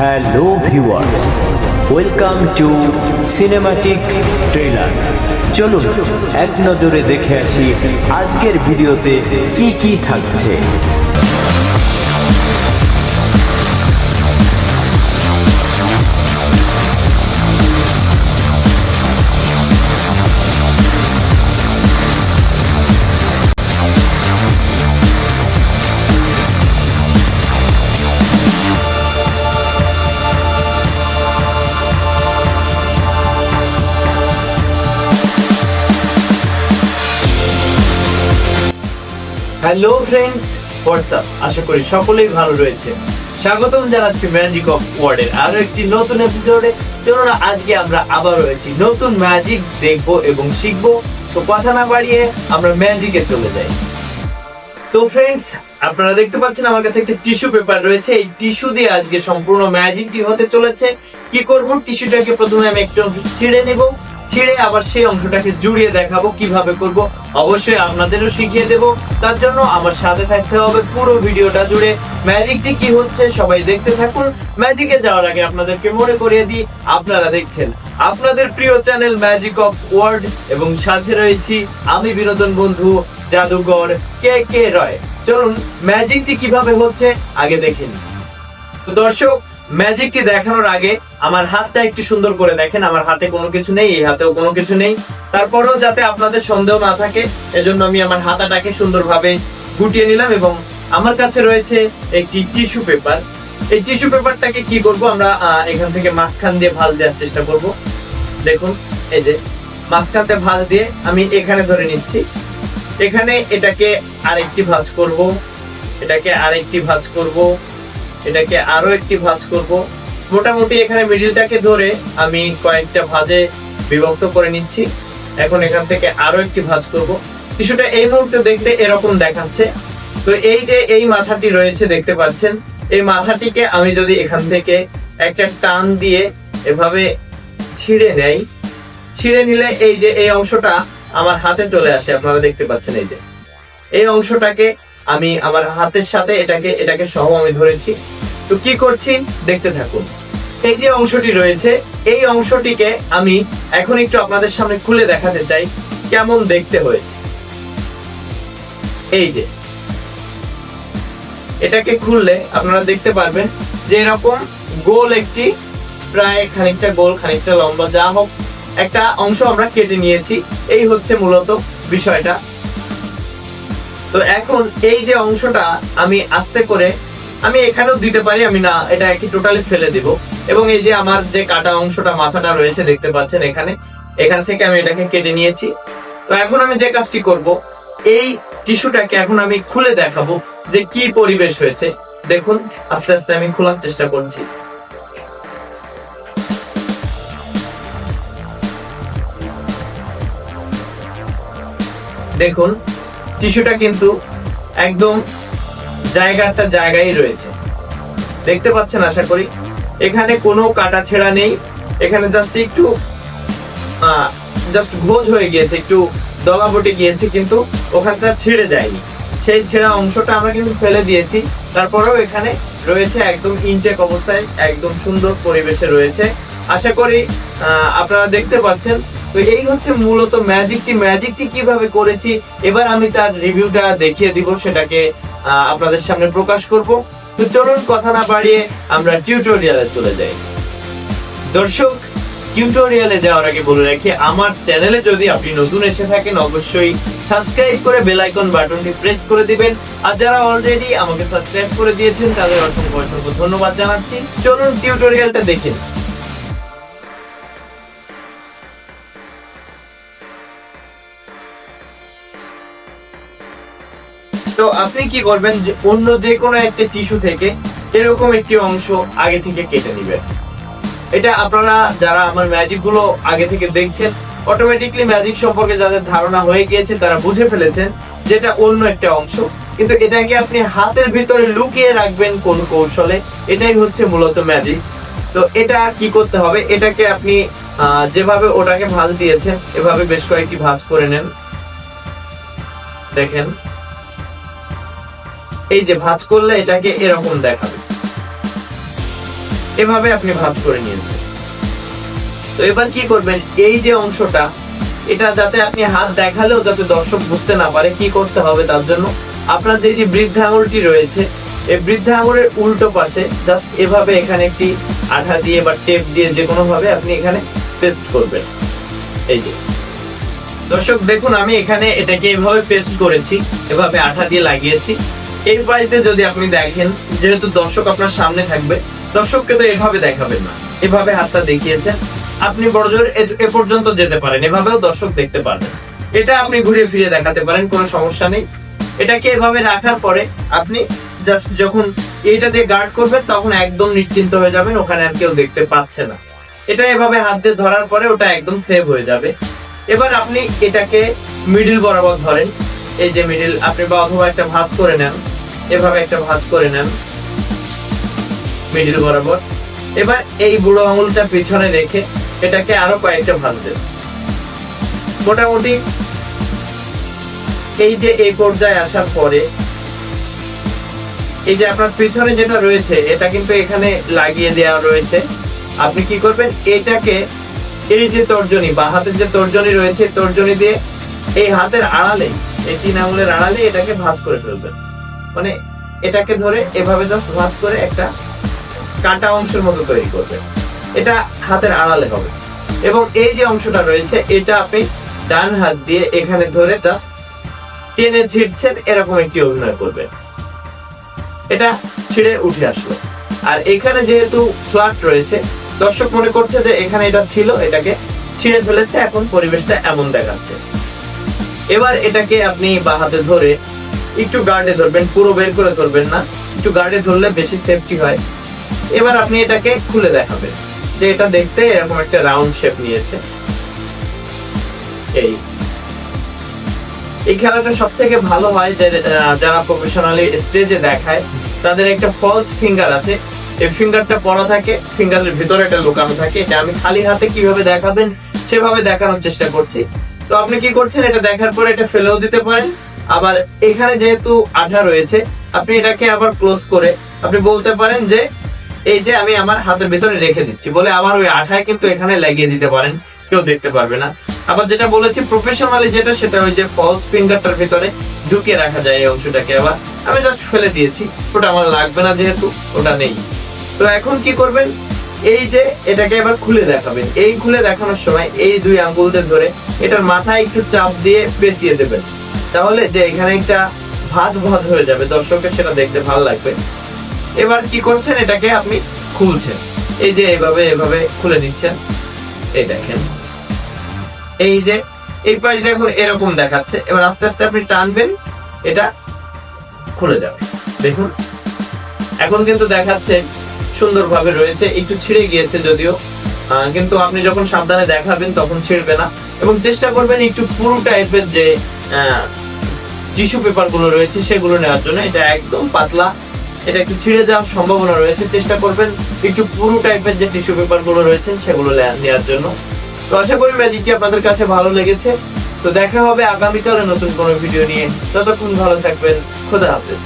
Hello viewers welcome to cinematic trailer চলুন, এক নজরে দেখে আসি আজকের ভিডিওতে কি কি থাকছে। হ্যালো ফ্রেন্ডস হোয়াটসঅ্যাপ আশা করি সকলেই ভালো রয়েছে। স্বাগতম জানাচ্ছি ম্যাজিক অফ ওয়ার্ডের আরও একটি নতুন এপিসোডে চলুন আজকে আমরা আবারও একটি নতুন ম্যাজিক দেখব এবং শিখব। তো কথা না বাড়িয়ে আমরা ম্যাজিকে চলে যাই। তো ফ্রেন্ডস আপনারা দেখতে পাচ্ছেন আমার কাছে একটা টিস্যু পেপার রয়েছে। এই টিস্যু দিয়ে আজকে সম্পূর্ণ ম্যাজিকটি হতে চলেছে। কি করব? টিস্যুটাকে প্রথমে আমি একটু ছিঁড়ে নেব। ছিঁড়ে আবার সেই অংশটাকে জুড়িয়ে দেখাবো, কীভাবে করব, অবশ্যই আপনাদেরও শিখিয়ে দেব। তার জন্য আমার সাথে থাকতে হবে পুরো ভিডিওটা জুড়ে। ম্যাজিকটি কি হচ্ছে সবাই দেখতে থাকুন। ম্যাজিকে যাওয়ার আগে আপনাদেরকে মনে করিয়ে দিই, আপনারা দেখছেন আপনাদের প্রিয় চ্যানেল ম্যাজিক অফ ওয়ার্ল্ড এবং সাথে রয়েছি আমি বিনোদন বন্ধু জাদুঘর কে কে রয়। চলুন, ম্যাজিকটি কীভাবে হচ্ছে, আগে দেখে নিই। তো দর্শক ম্যাজিকটি দেখানোর আগে আমার হাতটা একটু সুন্দর করে দেখেন। আমার হাতে কোনো কিছু নেই, এই হাতেও কোনো কিছু নেই। তারপরেও যাতে আপনাদের সন্দেহ না থাকে, এজন্য আমি আমার হাতাটাকে সুন্দরভাবে গুটিয়ে নিলাম এবং আমার কাছে রয়েছে একটি টিস্যু পেপার। এই টিস্যু পেপারটাকে কি করব আমরা এখান থেকে মাঝখান দিয়ে ভালো দেওয়ার চেষ্টা করব। দেখুন, এই যে, মাঝখানতে ভাঁজ দিয়ে আমি এখানে ধরে নিচ্ছি। এখানে এটাকে আরেকটি ভাঁজ করব। এটাকে আরেকটি ভাঁজ করব। এটাকে আরও একটি ভাঁজ করব। মোটামুটি এখানে মিডিলটাকে ধরে আমি কয়েকটা ভাঁজে বিভক্ত করে নিচ্ছি। এখন এখান থেকে আরও একটি ভাঁজ করব। কিছুটা এই মুহূর্তে দেখতে এরকম দেখাচ্ছে। তো এই যে এই মাথাটি রয়েছে, দেখতে পাচ্ছেন? এই মাথাটিকে আমি যদি এখান থেকে একটা টান দিয়ে এভাবে ছিঁড়ে নেই। ছিঁড়ে নিলে এই যে এই অংশটা আমার হাতে চলে আসে, আপনারা দেখতে পাচ্ছেন এই যে। এই অংশটাকে আমি আমার হাতের সাথে এটাকে এটাকে সহ আমি ধরেছি। তো কি করছি? দেখতে থাকুন। এই যে অংশটি রয়েছে, এই অংশটিকে আমি এখন একটু আপনাদের সামনে খুলে দেখাতে চাই, কেমন দেখতে হয়েছে। এই যে। এটাকে খুললে আপনারা দেখতে পারবেন যে এরকম গোল একটি, প্রায় খানিকটা গোল, খানিকটা লম্বা, যা হোক, একটা অংশ আমরা কেটে নিয়েছি। এই হচ্ছে মূলত বিষয়টা। তো এখন এই যে অংশটা আমি আস্তে করে আমি এখানেও দিতে পারি, আমি না, এটা কি টোটালি ফেলে দিব। এবং এই যে আমার যে কাটা অংশটা, মাথাটা রয়েছে, দেখতে পাচ্ছেন এখানে, এখান থেকে আমি এটাকে কেটে নিয়েছি। তো এখন আমি যে কাজটি করব, এই টিস্যুটাকে এখন আমি খুলে দেখাবো যে কি পরিবেশ হয়েছে। দেখুন, আস্তে আস্তে আমি খোলার চেষ্টা করছি। দেখুন, টিস্যুটা কিন্তু একদম জায়গাটা জায়গায় রয়েছে। দেখতে পাচ্ছেন আশা করি। এখানে কোনো কাটা ছেঁড়া নেই। এখানে জাস্ট একটু জাস্ট ঘোজ হয়ে গিয়েছে, একটু দলাবটে গিয়েছে, কিন্তু ওখানটা ছিঁড়ে যায়নি। সেই ছেঁড়া অংশটা আমরা কিন্তু ফেলে দিয়েছি। তারপরেও এখানে রয়েছে একদম ইনটেক অবস্থায়, একদম সুন্দর পরিবেশে রয়েছে। আশা করি আপনারা দেখতে পাচ্ছেন তো এই হচ্ছে মূলত ম্যাজিকটি ম্যাজিকটি কীভাবে করেছি? এবার আমি তার রিভিউটা দেখিয়ে দিব, সেটাকে আপনাদের সামনে প্রকাশ করব। তো চলুন কথা না বাড়িয়ে আমরা টিউটোরিয়ালে চলে যাই। দর্শক টিউটোরিয়ালে যাওয়ার আগে বলে রাখি, আমার চ্যানেলে যদি আপনি নতুন এসে থাকেন, অবশ্যই সাবস্ক্রাইব করে বেল আইকন বাটনটি প্রেস করে দিবেন। আর যারা অলরেডি আমাকে সাবস্ক্রাইব করে দিয়েছেন, তাদের অসংখ্য অসংখ্য ধন্যবাদ জানাচ্ছি। চলুন টিউটোরিয়ালটা দেখে তো আপনি কি করবেন যে অন্য যে কোনো একটা টিস্যু থেকে এরকম একটি অংশ আগে থেকে কেটে নেবেন। এটা আপনারা যারা আমার ম্যাজিকগুলো আগে থেকে দেখছেন অটোমেটিকলি ম্যাজিক সম্পর্কে যাদের ধারণা হয়ে গিয়েছে, তারা বুঝে ফেলেছেন যেটা অন্য একটা অংশ। কিন্তু এটাকে আপনি হাতের ভিতরে লুকিয়ে রাখবেন কোন কৌশলে, এটাই হচ্ছে মূলত ম্যাজিক তো এটা কি করতে হবে? এটাকে আপনি যেভাবে ওটাকে ভাঁজ দিয়েছেন, এভাবে বেশ কয়েকটি ভাঁজ করে নেন। দেখেন। এই যে ভাঁজ করলে এটাকে এরকম দেখাবে। এভাবে আপনি ভাঁজ করে নিয়েছেন। তো এবার কি করবেন? এই যে অংশটা, এটা যাতে আপনি হাত দেখালেও যাতে দর্শক বুঝতে না পারে কি করতে হবে তার জন্য আপনার যে বৃদ্ধা আঙুলটি রয়েছে, এই বৃদ্ধা আঙুলের উল্টো পাশে জাস্ট এভাবে এখানে একটি আঠা দিয়ে বা টেপ দিয়ে যে ভাবে আপনি এখানে পেস্ট করবেন। এই যে। দর্শক, দেখুন, আমি এখানে এটাকে এভাবে পেস্ট করেছি, এভাবে আঠা দিয়ে লাগিয়েছি। এই বাড়িতে যদি আপনি দেখেন, যেহেতু দর্শক আপনার সামনে থাকবে, দর্শককে তো এভাবে দেখাবেন না। এভাবে হাতটা দেখিয়েছেন। আপনি বড়জোর এ- এ পর্যন্ত যেতে পারেন, এভাবেও দর্শক দেখতে পারবেন এটা আপনি ঘুরে ফিরে দেখাতে পারেন, কোনো সমস্যা নেই। এটাকে এভাবে রাখার পরে আপনি জাস্ট যখন এইটা দিয়ে গার্ড করবেন, তখন একদম নিশ্চিন্ত হয়ে যাবেন, ওখানে আর কেউ দেখতে পাচ্ছে না। এটা এভাবে হাত দিয়ে ধরার পরে ওটা একদম সেভ হয়ে যাবে। এবার আপনি এটাকে মিডিল বরাবর ধরেন। এই যে মিডিল আপনি বা অথবা একটা ভাঁজ করে নেন। এভাবে একটা ভাঁজ করে নেন। মিডিল বরাবর। এবার এই বুড়ো আঙুলটা পিছনে রেখে এটাকে আরও কয়েকটা ভাঁজ দেন। মোটামুটি এই যে এই পর্যায়ে আসার পরে, এই যে আপনার পিছনে যেটা রয়েছে, এটা কিন্তু এখানে লাগিয়ে দেওয়া রয়েছে। আপনি কি করবেন? এটাকে এই যে তর্জনী, বা হাতের যে তর্জনী রয়েছে, তর্জনী দিয়ে এই হাতের আড়ালে এই তিন আঙুলের আড়ালে এটাকে ভাঁজ করে ফেলবেন। মানে এটাকে ধরে এভাবে জাস্ট ভাঁজ করে একটা কাটা অংশের মতো তৈরি করবেন এটা হাতের আড়ালে হবে। এবং এই যে অংশটা রয়েছে, এটা আপনি ডান হাত দিয়ে এখানে ধরে জাস্ট টেনে ছিটছেন এরকম একটি অভিনয় করবেন এটা ছিঁড়ে উঠে আসলো। আর এখানে যেহেতু ফ্ল্যাট রয়েছে, দর্শক মনে করছে যে এখানে এটা ছিল, এটাকে ছিঁড়ে ফেলেছে, এখন পরিবেশটা এমন দেখাচ্ছে। এবার এটাকে আপনি বা হাতে ধরে একটু গার্ডে ধরবেন, পুরো বের করে ধরবেন না। একটু গার্ডে ধরলে বেশি সেফটি হয়। এবার আপনি এটাকে খুলে দেখাবেন। যে এটা দেখতে এরকম একটা রাউন্ড শেপ নিয়েছে। এই। এই খেলাটা সব থেকে ভালো হয় যারা প্রফেশনালি স্টেজে দেখায়, তাদের একটা ফলস ফিঙ্গার আছে। এই ফিঙ্গারটা পরা থাকে ফিঙ্গারের ভিতরে এটা লুকানো থাকে। এটা আমি খালি হাতে কীভাবে দেখাবেন, সেভাবে দেখানোর চেষ্টা করছি। তো আপনি কি করছেন? এটা দেখার পরে এটা ফেলেও দিতে পারেন। আবার এখানে যেহেতু আঠা রয়েছে, আপনি এটাকে আবার ক্লোজ করে আপনি বলতে পারেন যে, এই যে আমি আমার হাতের ভিতরে রেখে দিচ্ছি, বলে আমার ওই আঠায় কিন্তু এখানে লাগিয়ে দিতে পারেন, কেউ দেখতে পারবে না। আবার যেটা বলেছি প্রফেশনালি যেটা, সেটা ওই যে ফলস ফিঙ্গারটার ভিতরে ঢুকিয়ে রাখা যায় এই অংশটাকে আবার। আমি জাস্ট ফেলে দিয়েছি, ওটা আমার লাগবে না যেহেতু, ওটা নেই। তো এখন কি করবেন? এই যে এটাকে এবার খুলে দেখাবেন। এই খুলে দেখানোর সময় এই দুই আঙ্গুল দিয়ে ধরে এটার মাথায় একটু চাপ দিয়ে পেঁচিয়ে দেবেন। তাহলে যে এখানে একটা ভাত ভাত হয়ে যাবে দর্শকের সেটা দেখতে ভালো লাগবে। এবার কি করছেন? এটাকে আপনি খুলছেন। এই যে এইভাবে এভাবে খুলে নিচ্ছেন। এই দেখেন। এই যে, এই পাশ দেখুন এরকম দেখাচ্ছে। এবার আস্তে আস্তে আপনি টানবেন, এটা খুলে যাবে। দেখুন। এখন কিন্তু দেখাচ্ছে সুন্দরভাবে রয়েছে। একটু ছিঁড়ে গিয়েছে যদিও। কিন্তু আপনি যখন সাবধানে দেখাবেন তখন ছিঁড়বে না। এবং চেষ্টা করবেন একটু পুরো টাইপের যে টিস্যু পেপারগুলো রয়েছে, সেগুলো নেওয়ার জন্য এটা একদম পাতলা। এটা একটু ছিঁড়ে দেওয়ার সম্ভাবনা রয়েছে, চেষ্টা করবেন একটু পুরো টাইপের যে টিস্যু পেপারগুলো রয়েছে সেগুলো নেওয়ার জন্য। তো আশা করি ম্যাজিকটি আপনাদের কাছে ভালো লেগেছে। তো দেখা হবে আগামীকালে নতুন কোনো ভিডিও নিয়ে। ততক্ষণ ভালো থাকবেন, খোদা হাফেজ।